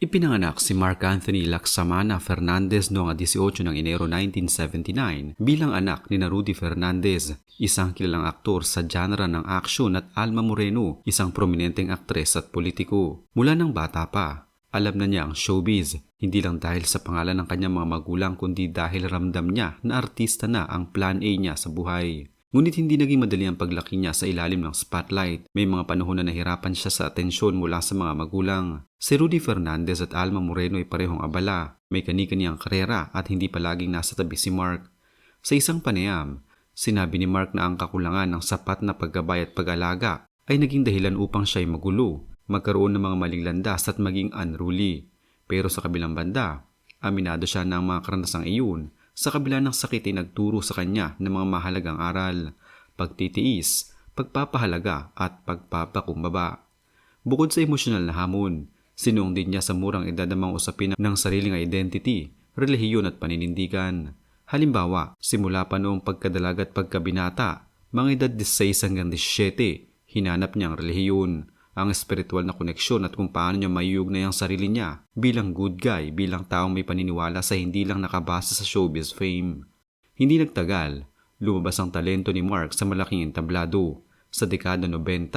Ipinanganak si Mark Anthony Laksamana Fernandez noong 18 ng Enero 1979 bilang anak ni Rudy Fernandez, isang kilalang aktor sa genre ng aksyon at Alma Moreno, isang prominenteng aktres at politiko. Mula ng bata pa, alam na niya ang showbiz, hindi lang dahil sa pangalan ng kanyang mga magulang kundi dahil ramdam niya na artista na ang plan A niya sa buhay. Ngunit hindi naging madali ang paglaki niya sa ilalim ng spotlight. May mga panahon na nahirapan siya sa atensyon mula sa mga magulang. Si Rudy Fernandez at Alma Moreno ay parehong abala. May kani-kani ang karera at hindi palaging nasa tabi si Mark. Sa isang panayam, sinabi ni Mark na ang kakulangan ng sapat na paggabay at pag-alaga ay naging dahilan upang siya ay magulo, magkaroon ng mga maling landas at maging unruly. Pero sa kabilang banda, aminado siya ng mga karanasang iyon sa kabila ng sakit ay nagturo sa kanya ng mga mahalagang aral, pagtitiis, pagpapahalaga at pagpapakumbaba. Bukod sa emosyonal na hamon, sinuong din niya sa murang edad ang mga usapin ng sariling identity, relihiyon at paninindigan. Halimbawa, simula pa noong pagkadalag at pagkabinata, mga edad 16 hanggang 17, hinanap niya ang relihiyon ang espiritual na koneksyon at kung paano niya mayugnay ang sarili niya bilang good guy, bilang taong may paniniwala sa hindi lang nakabasa sa showbiz fame. Hindi nagtagal, lumabas ang talento ni Mark sa malaking entablado. Sa dekada 90,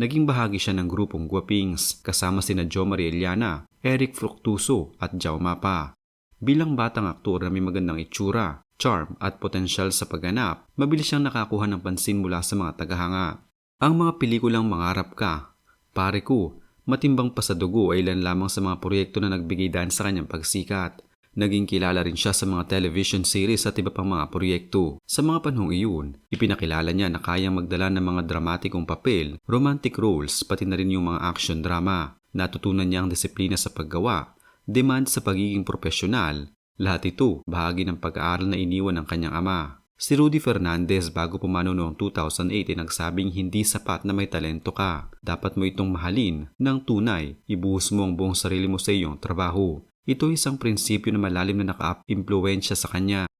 naging bahagi siya ng grupong Guapings kasama sina Jo Maria Eliana, Eric Fructuso at Jao Mapa. Bilang batang aktor na may magandang itsura, charm at potensyal sa pagganap, mabilis siyang nakakuha ng pansin mula sa mga tagahanga. Ang mga pelikulang Mangarap Ka, Pare ko, matimbang pa sa dugo ay ilan lamang sa mga proyekto na nagbigay daan sa kanyang pagsikat. Naging kilala rin siya sa mga television series at iba pang mga proyekto. Sa mga panahong iyon, ipinakilala niya na kayang magdala ng mga dramatikong papel, romantic roles, pati na rin yung mga action drama. Natutunan niya ang disiplina sa paggawa, demand sa pagiging profesional. Lahat ito bahagi ng pag-aaral na iniwan ng kanyang ama. Si Rudy Fernandez bago pumano noong 2008 ay nagsabing hindi sapat na may talento ka. Dapat mo itong mahalin ng tunay. Ibuhos mo ang buong sarili mo sa iyong trabaho. Ito isang prinsipyo na malalim na naka-impluensya sa kanya.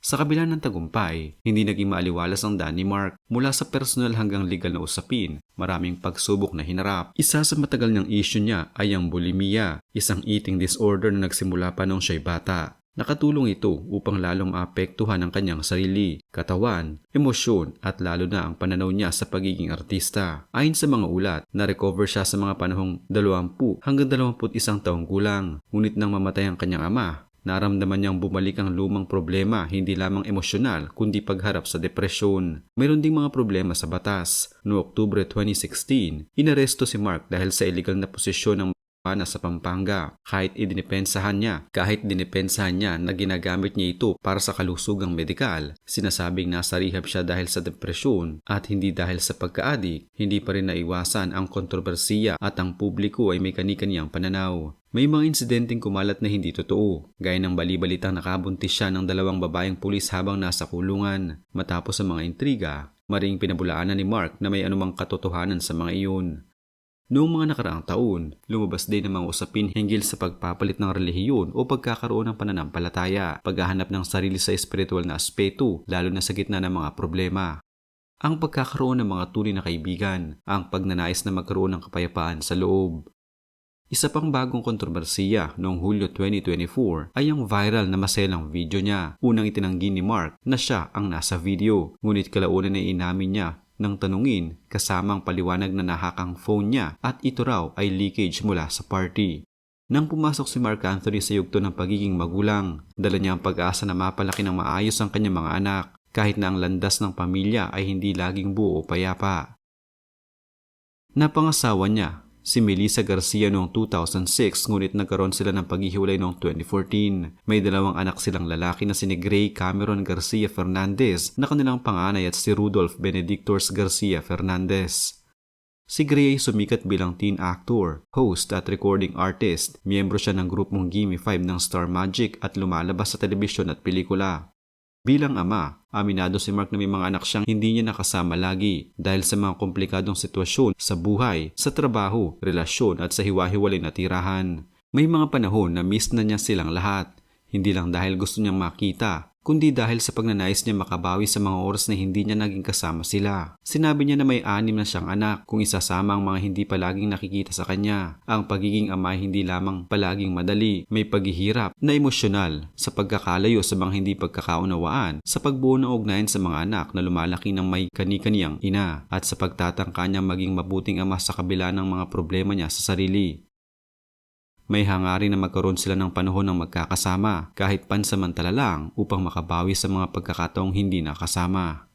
Sa kabila ng tagumpay, hindi naging maaliwalas ang daan ni Mark mula sa personal hanggang legal na usapin. Maraming pagsubok na hinarap. Isa sa matagal niyang issue niya ay ang bulimia, isang eating disorder na nagsimula pa noong siya'y bata. Nakatulong ito upang lalong maapektuhan ang kanyang sarili, katawan, emosyon at lalo na ang pananaw niya sa pagiging artista. Ayon sa mga ulat, na-recover siya sa mga panahong 20 hanggang 21 taong gulang. Ngunit nang mamatay ang kanyang ama, Naramdaman niyang bumalik ang lumang problema, hindi lamang emosyonal, kundi pagharap sa depresyon. Mayroon ding mga problema sa batas. Noong Oktubre 2016, inaresto si Mark dahil sa illegal na posisyon ng pana sa Pampanga kahit idinipensahan niya. Kahit dinipensahan niya na ginagamit niya ito para sa kalusugang medikal, sinasabing nasa rehab siya dahil sa depresyon at hindi dahil sa pagka-addict, hindi pa rin naiwasan ang kontrobersiya at ang publiko ay may kani-kaniyang pananaw. May mga insidenteng kumalat na hindi totoo, gaya ng balibalitang nakabuntis siya ng dalawang babaeng pulis habang nasa kulungan. Matapos ang mga intriga, maring pinabulaanan ni Mark na may anumang katotohanan sa mga iyon. Noong mga nakaraang taon, lumabas din ang mga usapin hinggil sa pagpapalit ng relihiyon o pagkakaroon ng pananampalataya, paghahanap ng sarili sa espiritual na aspeto, lalo na sa gitna ng mga problema. Ang pagkakaroon ng mga tunay na kaibigan, ang pagnanais na magkaroon ng kapayapaan sa loob. Isa pang bagong kontrobersiya noong Hulyo 2024 ay ang viral na maselang video niya. Unang itinanggi ni Mark na siya ang nasa video, ngunit kalaunan ay inamin niya ng tanungin kasamang paliwanag na nahakang phone niya at ito raw ay leakage mula sa party. Nang pumasok si Mark Anthony sa yugto ng pagiging magulang, dala niya ang pag-asa na mapalaki ng maayos ang kanyang mga anak kahit na ang landas ng pamilya ay hindi laging buo payapa. Napangasawa niya si Melissa Garcia noong 2006 ngunit nagkaroon sila ng paghihiwalay noong 2014. May dalawang anak silang lalaki na si Gray Cameron Garcia Fernandez na kanilang panganay at si Rudolph Benedictors Garcia Fernandez. Si Gray ay sumikat bilang teen actor, host at recording artist. Miyembro siya ng grupong Gimme 5 ng Star Magic at lumalabas sa telebisyon at pelikula. Bilang ama, aminado si Mark na may mga anak siyang hindi niya nakasama lagi dahil sa mga komplikadong sitwasyon sa buhay, sa trabaho, relasyon at sa hiwa-hiwalay na tirahan. May mga panahon na miss na niya silang lahat, hindi lang dahil gusto niyang makita, kundi dahil sa pagnanais niya makabawi sa mga oras na hindi niya naging kasama sila. Sinabi niya na may anim na siyang anak kung isasama ang mga hindi palaging nakikita sa kanya. Ang pagiging ama hindi lamang palaging madali, may paghihirap na emosyonal sa pagkakalayo sa mga hindi pagkakaunawaan, sa pagbuo ng ugnayan sa mga anak na lumalaki ng may kani-kaniyang ina at sa pagtatangka niyang maging mabuting ama sa kabila ng mga problema niya sa sarili. May hangarin na magkaroon sila ng panahon ng magkakasama kahit pansamantala lang upang makabawi sa mga pagkakataong hindi nakasama.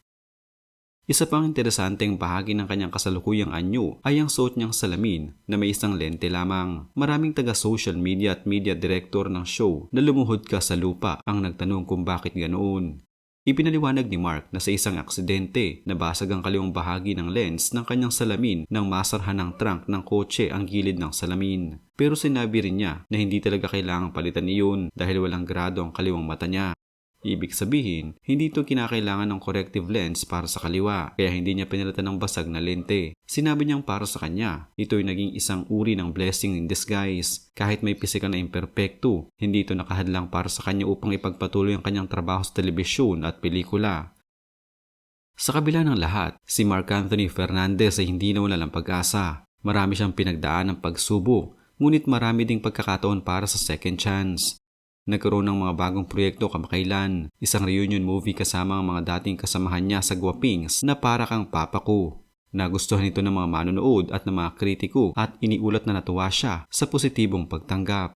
Isa pang interesanteng bahagi ng kanyang kasalukuyang anyo ay ang suot niyang salamin na may isang lente lamang. Maraming taga social media at media director ng show na lumuhod ka sa lupa ang nagtanong kung bakit ganoon. Ipinaliwanag ni Mark na sa isang aksidente, nabasag ang kaliwang bahagi ng lens ng kanyang salamin nang masarhan ng trunk ng kotse ang gilid ng salamin. Pero sinabi rin niya na hindi talaga kailangang palitan iyon dahil walang grado ang kaliwang mata niya. Ibig sabihin, hindi ito kinakailangan ng corrective lens para sa kaliwa, kaya hindi niya pinalitan ng basag na lente. Sinabi niyang para sa kanya, ito'y naging isang uri ng blessing in disguise. Kahit may pisikal na imperfecto, hindi ito nakahadlang para sa kanya upang ipagpatuloy ang kanyang trabaho sa telebisyon at pelikula. Sa kabila ng lahat, si Mark Anthony Fernandez ay hindi nawala ng pag-asa. Marami siyang pinagdaan ng pagsubok, ngunit marami ding pagkakataon para sa second chance. Nagkaroon ng mga bagong proyekto kamakailan, isang reunion movie kasama ang mga dating kasamahan niya sa Guapings na para kang papa ko. Nagustuhan ito ng mga manonood at ng mga kritiko at iniulat na natuwa siya sa positibong pagtanggap.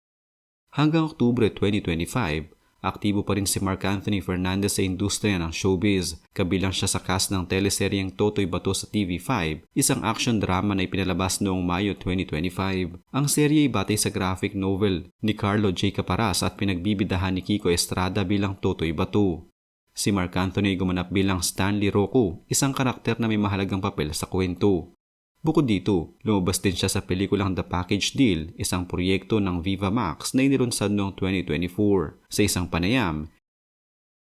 Hanggang Oktubre 2025, aktibo pa rin si Mark Anthony Fernandez sa industriya ng showbiz. Kabilang siya sa cast ng teleseryeng Totoy Bato sa TV5, isang action drama na ipinalabas noong Mayo 2025. Ang serye ay batay sa graphic novel ni Carlo J. Caparas at pinagbibidahan ni Kiko Estrada bilang Totoy Bato. Si Mark Anthony gumanap bilang Stanley Rocco, isang karakter na may mahalagang papel sa kwento. Bukod dito, lumabas din siya sa pelikulang The Package Deal, isang proyekto ng Viva Max na inilunsad noong 2024. Sa isang panayam,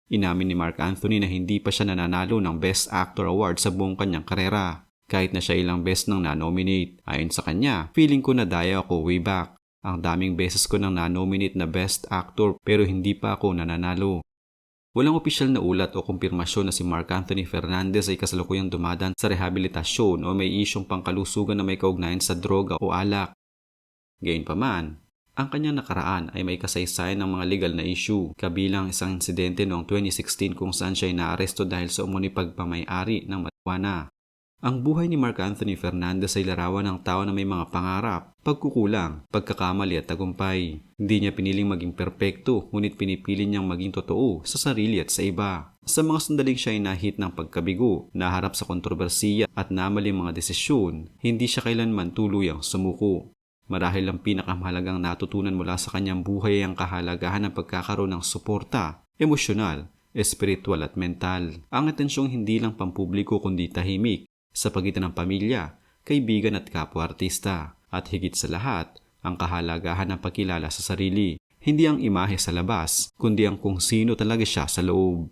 inamin ni Mark Anthony na hindi pa siya nananalo ng Best Actor Award sa buong kanyang karera. Kahit na siya ilang best nang na-nominate. Ayon sa kanya, feeling ko na daya ako way back. Ang daming beses ko nang na-nominate na Best Actor pero hindi pa ako nananalo. Walang opisyal na ulat o kumpirmasyon na si Mark Anthony Fernandez ay kasalukuyang dumadaan sa rehabilitasyon o may isyong pangkalusugan na may kaugnayan sa droga o alak. Gayunpaman, ang kanyang nakaraan ay may kasaysayan ng mga legal na issue, kabilang isang insidente noong 2016 kung saan siya ay naaresto dahil sa umuni pagpamay-ari ng marijuana. Ang buhay ni Mark Anthony Fernandez ay larawan ng tao na may mga pangarap, pagkukulang, pagkakamali at tagumpay. Hindi niya piniling maging perpekto, ngunit pinipili niyang maging totoo sa sarili at sa iba. Sa mga sandaling siya ay nahit ng pagkabigo, naharap sa kontrobersiya at namali mga desisyon, hindi siya kailanman tuluyang sumuko. Marahil ang pinakamahalagang natutunan mula sa kanyang buhay ay ang kahalagahan ng pagkakaroon ng suporta, emosyonal, espiritual at mental. Ang atensyong hindi lang pampubliko kundi tahimik sa pagitan ng pamilya, kaibigan at kapwa-artista. At higit sa lahat, ang kahalagahan ng pagkilala sa sarili. Hindi ang imahe sa labas, kundi ang kung sino talaga siya sa loob.